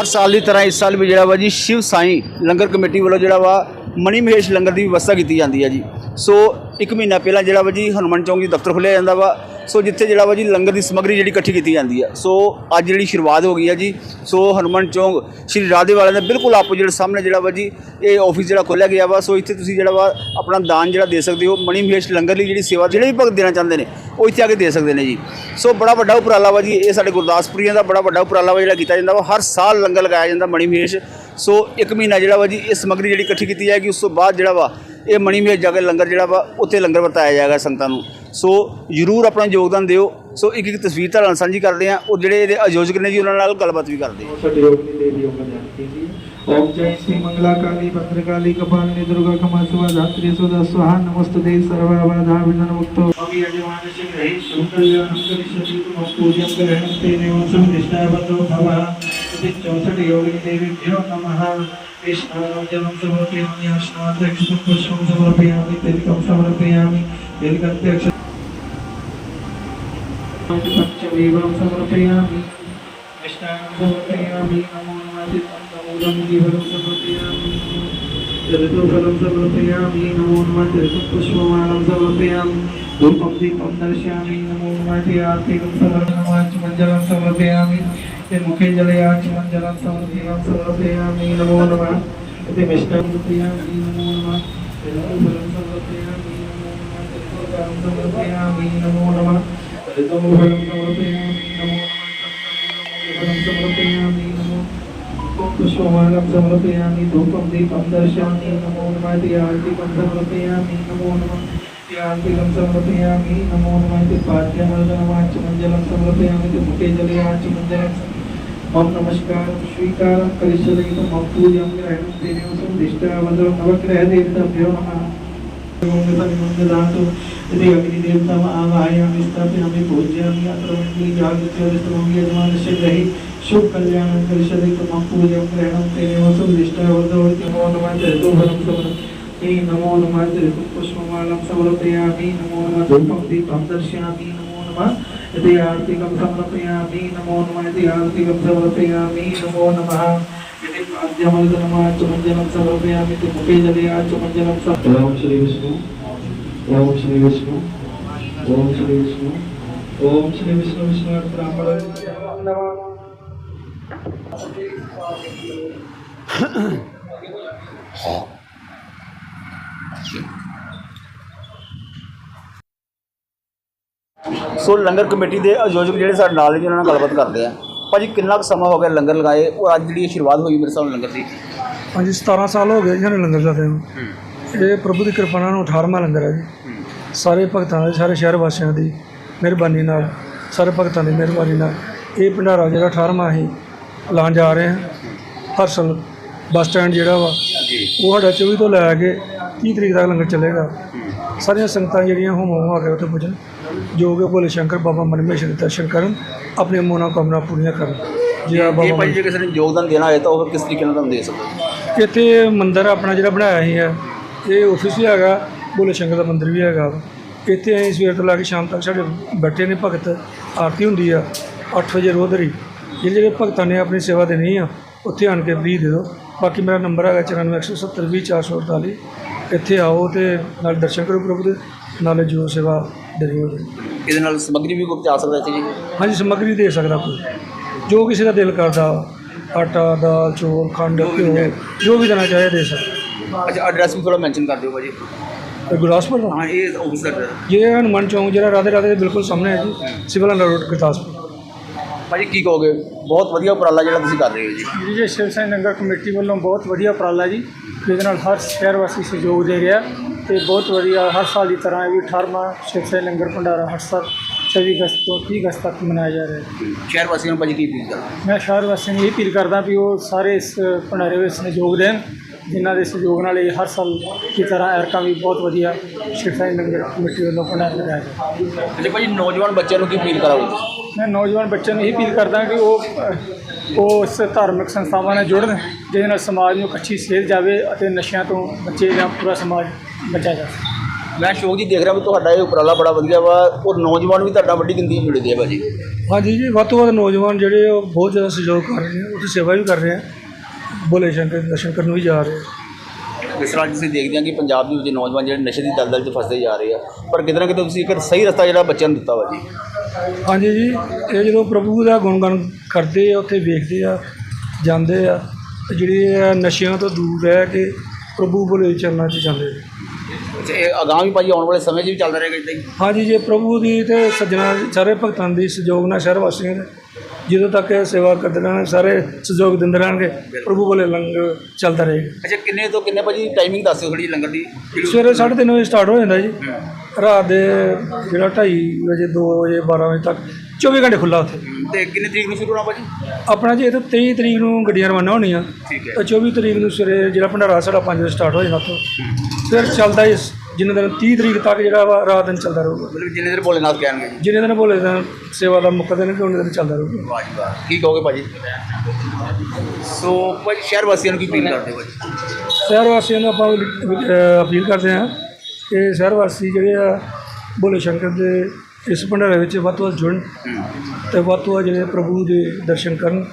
ਹਰ ਸਾਲ ਦੀ ਤਰ੍ਹਾਂ ਇਸ ਸਾਲ ਵੀ ਜਿਹੜਾ ਵਾ ਜੀ ਸ਼ਿਵ ਸਾਈਂ ਲੰਗਰ ਕਮੇਟੀ ਵੱਲੋਂ ਜਿਹੜਾ ਵਾ ਮਣੀ ਮਹੇਸ਼ ਲੰਗਰ ਦੀ ਵਿਵਸਥਾ ਕੀਤੀ ਜਾਂਦੀ ਹੈ ਜੀ। ਸੋ ਇੱਕ ਮਹੀਨਾ ਪਹਿਲਾਂ ਜਿਹੜਾ ਵਾ ਜੀ ਹਨੂੰਮਾਨ ਚੌਂਕ ਦੀ ਦਫ਼ਤਰ ਖੋਲ੍ਹਿਆ ਜਾਂਦਾ ਵਾ। ਸੋ ਜਿੱਥੇ ਜਿਹੜਾ ਵਾ ਜੀ ਲੰਗਰ ਦੀ ਸਮੱਗਰੀ ਜਿਹੜੀ ਇਕੱਠੀ ਕੀਤੀ ਜਾਂਦੀ ਹੈ ਸੋ ਅੱਜ ਜਿਹੜੀ ਸ਼ੁਰੂਆਤ ਹੋ ਗਈ ਆ ਜੀ। ਸੋ ਹਨੂੰਮਾਨ ਚੌਂਕ, ਸ਼੍ਰੀ ਰਾਧੇ ਵਾਲਿਆਂ ਦੇ ਬਿਲਕੁਲ ਆਪੋਜ਼ਿਟ ਸਾਹਮਣੇ ਜਿਹੜਾ ਵਾ ਜੀ, ਇਹ ਆਫਿਸ ਜਿਹੜਾ ਖੋਲ੍ਹਿਆ ਗਿਆ ਵਾ। ਸੋ ਇੱਥੇ ਤੁਸੀਂ ਜਿਹੜਾ ਵਾ ਆਪਣਾ ਦਾਨ ਜਿਹੜਾ ਦੇ ਸਕਦੇ ਹੋ। ਮਣੀ ਮਹੇਸ਼ ਲੰਗਰ ਲਈ ਜਿਹੜੀ ਸੇਵਾ, ਜਿਹੜੇ ਵੀ ਭਗਤ ਦੇਣਾ ਚਾਹੁੰਦੇ ਨੇ, ਉਹ ਇੱਥੇ ਆ ਕੇ ਦੇ ਸਕਦੇ ਨੇ ਜੀ। ਸੋ ਬੜਾ ਵੱਡਾ ਉਪਰਾਲਾ ਵਾ ਜੀ। ਇਹ ਸਾਡੇ ਗੁਰਦਾਸਪੁਰੀਆਂ ਦਾ ਬੜਾ ਵੱਡਾ ਉਪਰਾਲਾ ਵਾ ਜਿਹੜਾ ਕੀਤਾ ਜਾਂਦਾ ਵਾ। ਹਰ ਸਾਲ ਲੰਗਰ ਲਗਾਇਆ ਜਾਂਦਾ ਮਣੀ ਮਹੇਸ਼। ਸੋ ਇੱਕ ਮਹੀਨਾ ਜਿਹੜਾ ਵਾ ਜੀ, ਇਹ ਸਮੱਗਰੀ ਜਿਹੜੀ ਇਕੱਠੀ ਕੀਤੀ ਜਾਏਗੀ। ਉਸ ਤੋਂ ਬਾਅਦ ਜਿਹੜਾ ਵਾ, ਇਹ ਮਣੀ ਮਹੇਸ਼ ਜਾ ਕੇ ਲੰਗਰ ਜਿਹੜਾ ਵਾ, ਉੱਥੇ ਲੰਗਰ ਵਰਤਾਇਆ ਜਾਏਗਾ ਸੰਗਤਾਂ ਨੂੰ। ਸੋ ਜਰੂਰ ਆਪਣਾ ਯੋਗਦਾਨ ਦਿਓ ਸੋ ਇੱਕ ਇੱਕ ਤਸਵੀਰ ਤੁਹਾਡੇ ਨਾਲ ਸਾਂਝੀ ਕਰਦੇ ਆ ਉਹ ਜਿਹੜੇ ਇਹਦੇ ਆਯੋਜਕ ਨੇ ਜੀ ਉਹਨਾਂ ਨਾਲ ਗੱਲਬਾਤ ਵੀ ਕਰਦੇ ਆ सटयोगिनी देवी होगा जानती थी ओम जय श्री मंगला काली भद्रकाली कपालिनी दुर्गा कमा सुवा धात्री सुदा स्वाहा नमस्ते सर्वाबाधा विघ्न मुक्तो अभी अजमान सिंह रही शुभकल्याणं करिष्यति तुम पूज्यं ग्रहणं तेने वंशं निष्ठाबद्धो भवः इति चौसठ योगिनी देवीभ्यो नमः कृष्णानं जलं समर्पयामि अश्नाध्यक्षं पुष्पं समर्पयामि तिलकं समर्पयामि तिलकत्यक्ष पञ्चमेवं పంచమేవం సమర్పయామి కృష్ణాం సమర్పయామి నమో నమాజితం సమూలం జీవనం సమర్పయామి ఋతుఫలం సమర్పయామి నమో నమతి ఋతుపుష్పమాలం సమర్పయామి ధూపం దీపం దర్శయామి నమో నమతి ఆర్తికం సమర్పణమాచమంజలం సమర్పయామి ముఖే సమర్పయం సమర్పయామి నమో నమ నమో నమ నమో నమ नमः ऋतुफलं समर्पयामि नमो नमः फलं समर्पयामि नमो पुष्पमालं समर्पयामि धूपं दीपं दर्शयामि नमो नमः आरतिकं समर्पयामि नमो नमः आरतिकं समर्पयामि नमो नमः पाद्यमर्दनमाचमञ्जलं समर्पयामि ते मुखे जलयाचमञ्जलं मम नमस्कारं स्वीकारं करिष्यति मम पूजं ग्रहणं तेनेवसं दिष्टावन्दनं नवग्रहदेवताभ्यो नमः मंगलातो यदि अग्निदेवताम् आवाहयामि स्थापयामि पूजयामि अत्र मङ्गली जागृत्यवस्तमं यजमानस्य ग्रहि शुभ कल्याणं करिष्यति मम पूजं ग्रहणं तेनेव सुदिष्टावद्धवति नमो नमः ऋतुफलं समर्पयामि नमो नमः ऋतुपुष्पमालं समर्पयामि नमो नमः धूपं दीपं दर्शयामि नमो नमः यदि आर्तिकं समर्पयामि नमो नमः यदि आर्तिकं समर्पयामि नमो नमः આજે અમારે ધર્મમાં ચોપંજન અક્ષર રૂપે અમે તે મૂકે જલે આ ચોપંજન અક્ષર ઓમ શ્રી વિષ્ણુ ઓમ શ્રી વિષ્ણુ ઓમ શ્રી વિષ્ણુ ઓમ શ્રી વિષ્ણુ વિષ્ણુ બ્રાહ્મણ નમઃ ਸੋ ਲੰਗਰ ਕਮੇਟੀ ਦੇ ਆਯੋਜਕ ਜਿਹੜੇ ਸਾਡੇ ਨਾਲ ਨੇ ਉਹਨਾਂ ਨਾਲ ਗੱਲਬਾਤ ਕਰਦੇ ਆ ਭਾਜੀ ਕਿੰਨਾ ਕੁ ਸਮਾਂ ਹੋ ਗਿਆ ਲੰਗਰ ਲਗਾਏ? ਔਰ ਅੱਜ ਜਿਹੜੀ ਇਹ ਸ਼ੁਰੂਆਤ ਹੋਈ ਮੇਰੇ ਸਾਹਮਣੇ ਲੰਗਰ ਦੀ। ਹਾਂਜੀ 17 ਸਾਲ ਹੋ ਗਏ ਜੀ ਸਾਨੂੰ ਲੰਗਰ ਲਾਉਂਦੇ ਨੂੰ ਇਹ ਪ੍ਰਭੂ ਦੀ ਕਿਰਪਾ ਨਾਲ 18ਵਾਂ ਲੰਗਰ ਹੈ ਜੀ। ਸਾਰੇ ਭਗਤਾਂ ਦੇ ਸਾਰੇ ਸ਼ਹਿਰ ਵਾਸੀਆਂ ਦੀ ਮਿਹਰਬਾਨੀ ਨਾਲ ਸਾਰੇ ਭਗਤਾਂ ਦੀ ਮਿਹਰਬਾਨੀ ਨਾਲ ਇਹ ਭੰਡਾਰਾ ਜਿਹੜਾ 18ਵਾਂ ਅਸੀਂ ਲਾਉਣ ਜਾ ਰਹੇ ਹਾਂ। ਹਰ ਸਾਲ ਬੱਸ ਸਟੈਂਡ ਜਿਹੜਾ ਵਾ ਉਹ ਸਾਡਾ 24 ਤੋਂ ਲੈ ਕੇ 30 ਤਰੀਕ ਤੱਕ ਲੰਗਰ ਚੱਲੇਗਾ। ਸਾਰੀਆਂ ਸੰਗਤਾਂ ਜਿਹੜੀਆਂ ਹੋਮ ਹੋਮ ਆ ਕੇ ਉੱਥੇ ਪੁੱਜਣ। ਜੋ ਕਿ ਭੋਲੇ ਸ਼ੰਕਰ ਬਾਬਾ ਮਨਮੇਸ਼ਰ ਦੇ ਦਰਸ਼ਨ ਕਰਨ ਆਪਣੀਆਂ ਮਨੋਕਾਮਨਾ ਪੂਰੀਆਂ ਕਰਨ। ਜਿਹੜਾ ਬਾਬਾ ਜੇ ਕਿਸੇ ਨੇ ਯੋਗਦਾਨ ਦੇਣਾ ਹੋਏ ਤਾਂ ਉਹ ਕਿਸ ਤਰੀਕੇ ਨਾਲ ਤੁਹਾਨੂੰ ਦੇ ਸਕਦੇ? ਇੱਥੇ ਮੰਦਿਰ ਆਪਣਾ ਜਿਹੜਾ ਬਣਾਇਆ ਸੀ ਹੈ ਇਹ ਆਫਿਸ ਵੀ ਹੈਗਾ ਭੋਲੇ ਸ਼ੰਕਰ ਦਾ ਮੰਦਿਰ ਵੀ ਹੈਗਾ। ਇੱਥੇ ਅਸੀਂ ਸਵੇਰ ਤੋਂ ਲੈ ਕੇ ਸ਼ਾਮ ਤੱਕ ਸਾਡੇ ਬੈਠੇ ਨੇ ਭਗਤ ਆਰਤੀ ਹੁੰਦੀ ਆ 8 ਵਜੇ ਰੋਜ਼ਰੀ ਜਿਹੜੇ ਜਿਹੜੇ ਭਗਤਾਂ ਨੇ ਆਪਣੀ ਸੇਵਾ ਦੇਣੀ ਆ ਉੱਥੇ ਆਣ ਕੇ ਫ੍ਰੀ ਦੇ ਦਿਓ। ਬਾਕੀ ਮੇਰਾ ਨੰਬਰ ਹੈਗਾ 9417020448 ਇੱਥੇ ਆਓ ਤੇ ਨਾਲ ਦਰਸ਼ਨ ਕਰੋ ਪ੍ਰਭੂ ਦੇ ਨਾਲੇ ਜੋ ਸੇਵਾ ਦੇਣੀ ਹੋਵੇ। ਇਹਦੇ ਨਾਲ ਸਮੱਗਰੀ ਵੀ ਕੋਈ ਪਹੁੰਚਾ ਸਕਦਾ ਇੱਥੇ ਜੀ? ਹਾਂਜੀ ਸਮੱਗਰੀ ਦੇ ਸਕਦਾ ਕੋਈ। ਜੋ ਕਿਸੇ ਦਾ ਦਿਲ ਕਰਦਾ ਆਟਾ ਦਾਲ ਚੌਲ ਖੰਡ ਘਿਓ ਜੋ ਵੀ ਦੇਣਾ ਚਾਹੇ ਦੇ ਸਕਦਾ। ਅੱਛਾ ਐਡਰੈਸ ਵੀ ਥੋੜਾ ਮੈਂਸ਼ਨ ਕਰ ਦਿਓ ਭਾਜੀ। ਗੁਰਦਾਸਪੁਰ ਦਾ? ਹਾਂ ਇਹ ਆਫਿਸ ਦਾ address। ਇਹ ਹਨੂੰਮਾਨ ਚੌਂਕ ਜਿਹੜਾ ਰਾਧੇ ਰਾਧੇ ਦੇ ਬਿਲਕੁਲ ਸਾਹਮਣੇ ਹੈ ਜੀ ਸਿਵਲ ਲਾਈਨ ਰੋਡ ਗੁਰਦਾਸਪੁਰ। ਭਾਜੀ ਕੀ ਕਹੋਗੇ? ਬਹੁਤ ਵਧੀਆ ਉਪਰਾਲਾ ਜਿਹੜਾ ਤੁਸੀਂ ਕਰ ਰਹੇ ਹੋ ਜੀ। ਜੀ ਜੀ ਸ਼ਿਵ ਸਾਈ ਲੰਗਰ ਕਮੇਟੀ ਵੱਲੋਂ ਬਹੁਤ ਵਧੀਆ ਉਪਰਾਲਾ ਜੀ ਜਿਹਦੇ ਨਾਲ ਹਰ ਸ਼ਹਿਰ ਵਾਸੀ ਸਹਿਯੋਗ ਦੇ ਰਿਹਾ ਤੇ ਬਹੁਤ ਵਧੀਆ ਹਰ ਸਾਲ ਦੀ ਤਰ੍ਹਾਂ ਇਹ ਵੀ 18ਵਾਂ ਸ਼ਿਵ ਸਾਈ ਲੰਗਰ ਭੰਡਾਰਾ ਹਰ ਸਾਲ 24 ਅਗਸਤ ਤੋਂ 30 ਅਗਸਤ ਤੱਕ ਮਨਾਇਆ ਜਾ ਰਿਹਾ ਹੈ। ਸ਼ਹਿਰ ਵਾਸੀਆਂ ਨੂੰ ਭਾਜੀ ਕੀ ਅਪੀਲ ਕਰਦਾ ਮੈਂ ਸ਼ਹਿਰ ਵਾਸੀਆਂ ਨੂੰ ਇਹ ਅਪੀਲ ਕਰਦਾ ਵੀ ਉਹ ਸਾਰੇ ਇਸ ਭੰਡਾਰੇ ਵਿੱਚ ਸਹਿਯੋਗ ਦੇਣ ਜਿਨ੍ਹਾਂ ਦੇ ਸਹਿਯੋਗ ਨਾਲ ਇਹ ਹਰ ਸਾਲ ਦੀ ਤਰ੍ਹਾਂ ਐਰਕਾਂ ਵੀ ਬਹੁਤ ਵਧੀਆ ਸ਼ਿਵ ਸਾਈ ਲੰਗਰ ਕਮੇਟੀ ਵੱਲੋਂ ਲਗਾਇਆ ਜਾਂਦਾ ਹੈ ਅੱਛਾ ਭਾਜੀ ਨੌਜਵਾਨ ਬੱਚਿਆਂ ਨੂੰ ਕੀ ਅਪੀਲ ਕਰਾਂਗੇ? ਤੁਸੀਂ ਮੈਂ ਨੌਜਵਾਨ ਬੱਚਿਆਂ ਨੂੰ ਇਹ ਅਪੀਲ ਕਰਦਾ ਕਿ ਉਹ ਉਹ ਉਸ ਧਾਰਮਿਕ ਸੰਸਥਾਵਾਂ ਨਾਲ ਜੁੜਨ ਜਿਹਦੇ ਨਾਲ ਸਮਾਜ ਨੂੰ ਅੱਛੀ ਸੇਧ ਜਾਵੇ ਅਤੇ ਨਸ਼ਿਆਂ ਤੋਂ ਬੱਚੇ ਜਾਂ ਪੂਰਾ ਸਮਾਜ ਬਚਿਆ ਜਾ ਸਕੇ। ਮੈਂ ਸ਼ੋਕ ਜੀ ਦੇਖ ਰਿਹਾ ਵੀ ਤੁਹਾਡਾ ਇਹ ਉਪਰਾਲਾ ਬੜਾ ਵਧੀਆ ਵਾ ਔਰ ਨੌਜਵਾਨ ਵੀ ਤੁਹਾਡਾ ਵੱਡੀ ਗਿਣਤੀ ਜੁੜੇ ਦੇ ਆ ਭਾਜੀ। ਹਾਂਜੀ ਜੀ ਵੱਧ ਤੋਂ ਵੱਧ ਨੌਜਵਾਨ ਜਿਹੜੇ ਉਹ ਬਹੁਤ ਜ਼ਿਆਦਾ ਸਹਿਯੋਗ ਕਰ ਰਹੇ ਨੇ ਉੱਥੇ ਸੇਵਾ ਵੀ ਕਰ ਰਹੇ ਆ। ਬੋਲੇ ਸ਼ੰਕਰ ਦੇ ਦਰਸ਼ਨ ਕਰਨ ਵੀ ਜਾ ਰਹੇ ਆ। ਇਸ ਤਰ੍ਹਾਂ ਤੁਸੀਂ ਦੇਖਦੇ ਹਾਂ ਕਿ ਪੰਜਾਬ ਦੇ ਵਿੱਚ ਨੌਜਵਾਨ ਜਿਹੜੇ ਨਸ਼ੇ ਦੀ ਦਲਦਲ 'ਚ ਫਸਦੇ ਜਾ ਰਹੇ ਆ। ਪਰ ਕਿਤੇ ਨਾ ਕਿਤੇ ਤੁਸੀਂ ਇੱਕ ਸਹੀ ਰਸਤਾ ਜਿਹੜਾ ਬੱਚਿਆਂ ਨੂੰ ਦਿੱਤਾ ਵਾ ਜੀ। ਹਾਂਜੀ ਜੀ ਇਹ ਜਦੋਂ ਪ੍ਰਭੂ ਦਾ ਗੁਣਗਾਨ ਕਰਦੇ ਆ ਉੱਥੇ ਵੇਖਦੇ ਆ ਜਾਂਦੇ ਆ ਤੇ ਜਿਹੜੇ ਆ ਨਸ਼ਿਆਂ ਤੋਂ ਦੂਰ ਰਹਿ ਕੇ ਪ੍ਰਭੂ ਬੋਲੇ ਚਰਨਾਂ 'ਚ ਜਾਂਦੇ ਆ। ਅੱਛਾ ਇਹ ਅਗਾਂਹ ਵੀ ਭਾਜੀ ਆਉਣ ਵਾਲੇ ਸਮੇਂ 'ਚ ਵੀ ਚੱਲਦਾ ਰਹੇਗਾ ਇਦਾਂ ਹੀ? ਹਾਂਜੀ ਜੇ ਪ੍ਰਭੂ ਦੀ ਤੇ ਸੱਜਣਾ ਸਾਰੇ ਭਗਤਾਂ ਦੀ ਸਹਿਯੋਗ ਨਾਲ ਸ਼ਹਿਰ ਵਾਸੀਆਂ ਦੇ ਜਦੋਂ ਤੱਕ ਇਹ ਸੇਵਾ ਕਰਦੇ ਰਹਿਣ ਸਾਰੇ ਸਹਿਯੋਗ ਦਿੰਦੇ ਰਹਿਣਗੇ ਪ੍ਰਭੂ ਬੋਲੇ ਲੰਗਰ ਚੱਲਦਾ ਰਹੇਗਾ ਅੱਛਾ ਕਿੰਨੇ ਤੋਂ ਕਿੰਨੇ ਭਾਜੀ ਟਾਈਮਿੰਗ ਦੱਸ ਦਿਓ ਥੋੜੀ ਲੰਗਰ ਦੀ? ਸਵੇਰੇ 3:30 ਵਜੇ ਸਟਾਰਟ ਹੋ ਜਾਂਦਾ ਜੀ। ਰਾਤ ਦੇ ਜਿਹੜਾ 2:30 ਵਜੇ 2 ਵਜੇ 12 ਵਜੇ ਤੱਕ 24 ਘੰਟੇ ਖੁੱਲਾ ਉੱਥੇ। ਤੇ ਕਿੰਨੇ ਤਰੀਕ ਨੂੰ ਸ਼ੁਰੂ ਹੋਣਾ ਭਾਜੀ? ਆਪਣਾ ਜੀ ਇਹ ਤਾਂ 23 ਤਰੀਕ ਨੂੰ ਗੱਡੀਆਂ ਰਵਾਨਾ ਹੋਣੀਆਂ। ਠੀਕ ਹੈ। ਤਾਂ 24 ਤਰੀਕ ਨੂੰ ਸਵੇਰੇ ਜਿਹੜਾ ਭੰਡਾਰਾ ਸਾਡਾ 5 ਵਜੇ ਸਟਾਰਟ ਹੋ ਜਾਣਾ ਉੱਥੋਂ। ਫਿਰ ਚੱਲਦਾ ਇਸ ਜਿੰਨੇ ਦਿਨ 30 ਤਰੀਕ ਤੱਕ ਜਿਹੜਾ ਵਾ ਰਾਤ ਦਿਨ ਚੱਲਦਾ ਰਹੂਗਾ। ਮਤਲਬ ਜਿੰਨੇ ਦੇਰ ਭੋਲੇਨਾਥ ਕਹਿਣਗੇ ਜੀ? ਜਿੰਨੇ ਦਿਨ ਭੋਲੇ ਦਿਨ ਸੇਵਾ ਦਾ ਮੁੱਕਦੇ ਨੇ ਉਹਨੇ ਦਿਨ ਚੱਲਦਾ ਰਹੂਗਾ। ਵਾਹ ਜੀ ਵਾਹ। ਕੀ ਕਹੋਗੇ ਭਾਜੀ? ਸੋ ਭਾਜੀ ਸ਼ਹਿਰ ਵਾਸੀਆਂ ਨੂੰ ਕੀ ਅਪੀਲ ਕਰਦੇ ਹੋ ਭਾਜੀ? ਸ਼ਹਿਰ ਵਾਸੀਆਂ ਨੂੰ ਆਪਾਂ ਅਹ, ਅਪੀਲ ਕਰਦੇ ਹਾਂ ਕਿ ਸ਼ਹਿਰ ਵਾਸੀ ਜਿਹੜੇ ਆ ਭੋਲੇ ਸ਼ੰਕਰ ਦੇ ਇਸ ਭੰਡਾਰੇ ਵਿੱਚ ਵੱਧ ਤੋਂ ਵੱਧ ਜੁੜਨ ਤੇ ਵੱਧ ਤੋਂ ਵੱਧ ਜਿਹੜੇ ਪ੍ਰਭੂ ਦੇ ਦਰਸ਼ਨ ਕਰਨ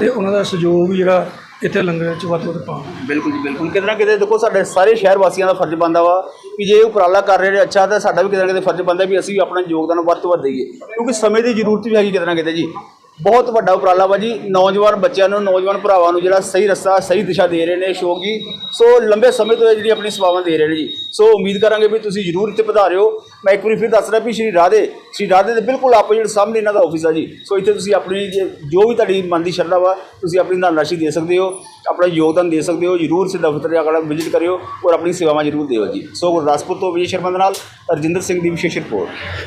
ਤੇ ਉਹਨਾਂ ਦਾ ਸਹਿਯੋਗ ਵੀ ਜਿਹੜਾ ਇੱਥੇ ਲੰਗਰ ਵਿੱਚ ਵੱਧ ਤੋਂ ਵੱਧ ਪਾਉਣ। ਬਿਲਕੁਲ ਜੀ ਬਿਲਕੁਲ। ਕਿਤੇ ਨਾ ਕਿਤੇ ਦੇਖੋ ਸਾਡੇ ਸਾਰੇ ਸ਼ਹਿਰ ਵਾਸੀਆਂ ਦਾ ਫਰਜ਼ ਬਣਦਾ ਵਾ ਕਿ ਜੇ ਇਹ ਉਪਰਾਲਾ ਕਰ ਰਹੇ ਨੇ, ਅੱਛਾ ਤਾਂ ਸਾਡਾ ਵੀ ਕਿਤੇ ਨਾ ਕਿਤੇ ਫਰਜ਼ ਬਣਦਾ ਵੀ ਅਸੀਂ ਵੀ ਆਪਣਾ ਯੋਗਦਾਨ ਵੱਧ ਤੋਂ ਵੱਧ ਦੇਈਏ। ਕਿਉਂਕਿ ਸਮੇਂ ਦੀ ਜ਼ਰੂਰਤ ਵੀ ਹੈਗੀ ਕਿਤੇ ਨਾ ਕਿਤੇ ਜੀ। ਬਹੁਤ ਵੱਡਾ ਉਪਰਾਲਾ ਵਾ ਜੀ। ਨੌਜਵਾਨ ਬੱਚਿਆਂ ਨੂੰ, ਨੌਜਵਾਨ ਭਰਾਵਾਂ ਨੂੰ ਜਿਹੜਾ ਸਹੀ ਰਸਤਾ, ਸਹੀ ਦਿਸ਼ਾ ਦੇ ਰਹੇ ਨੇ ਸ਼ੋਕ ਜੀ। ਸੋ ਲੰਬੇ ਸਮੇਂ ਤੋਂ ਇਹ ਜਿਹੜੀ ਆਪਣੀ ਸੇਵਾਵਾਂ ਦੇ ਰਹੇ ਨੇ ਜੀ। ਸੋ ਉਮੀਦ ਕਰਾਂਗੇ ਵੀ ਤੁਸੀਂ ਜ਼ਰੂਰ ਇੱਥੇ ਪਧਾਰਿਓ। ਮੈਂ ਇੱਕ ਵਾਰੀ ਫਿਰ ਦੱਸ ਰਿਹਾ ਵੀ ਸ਼੍ਰੀ ਰਾਧੇ ਸ਼੍ਰੀ ਰਾਧੇ ਦੇ ਬਿਲਕੁਲ ਆਪੋਜ਼ਿਟ ਸਾਹਮਣੇ ਇਹਨਾਂ ਦਾ ਆਫਿਸ ਆ ਜੀ। ਸੋ ਇੱਥੇ ਤੁਸੀਂ ਆਪਣੀ ਜੋ ਵੀ ਤੁਹਾਡੀ ਮਨ ਦੀ ਸ਼ਰਧਾ ਵਾ, ਤੁਸੀਂ ਆਪਣੀ ਧਨ ਰਾਸ਼ੀ ਦੇ ਸਕਦੇ ਹੋ, ਆਪਣਾ ਯੋਗਦਾਨ ਦੇ ਸਕਦੇ ਹੋ, ਜ਼ਰੂਰ ਸੇ ਦਫ਼ਤਰ ਜਾ ਵਿਜ਼ਿਟ ਕਰਿਓ ਔਰ ਆਪਣੀ ਸੇਵਾਵਾਂ ਜ਼ਰੂਰ ਦਿਓ ਜੀ। ਸੋ ਗੁਰਦਾਸਪੁਰ ਤੋਂ ਵਿਜੇ ਸ਼ਰਮਾ ਦੇ ਨਾਲ ਰਜਿੰਦਰ ਸਿੰਘ ਦੀ ਵਿਸ਼ੇਸ਼ ਰਿਪੋਰਟ।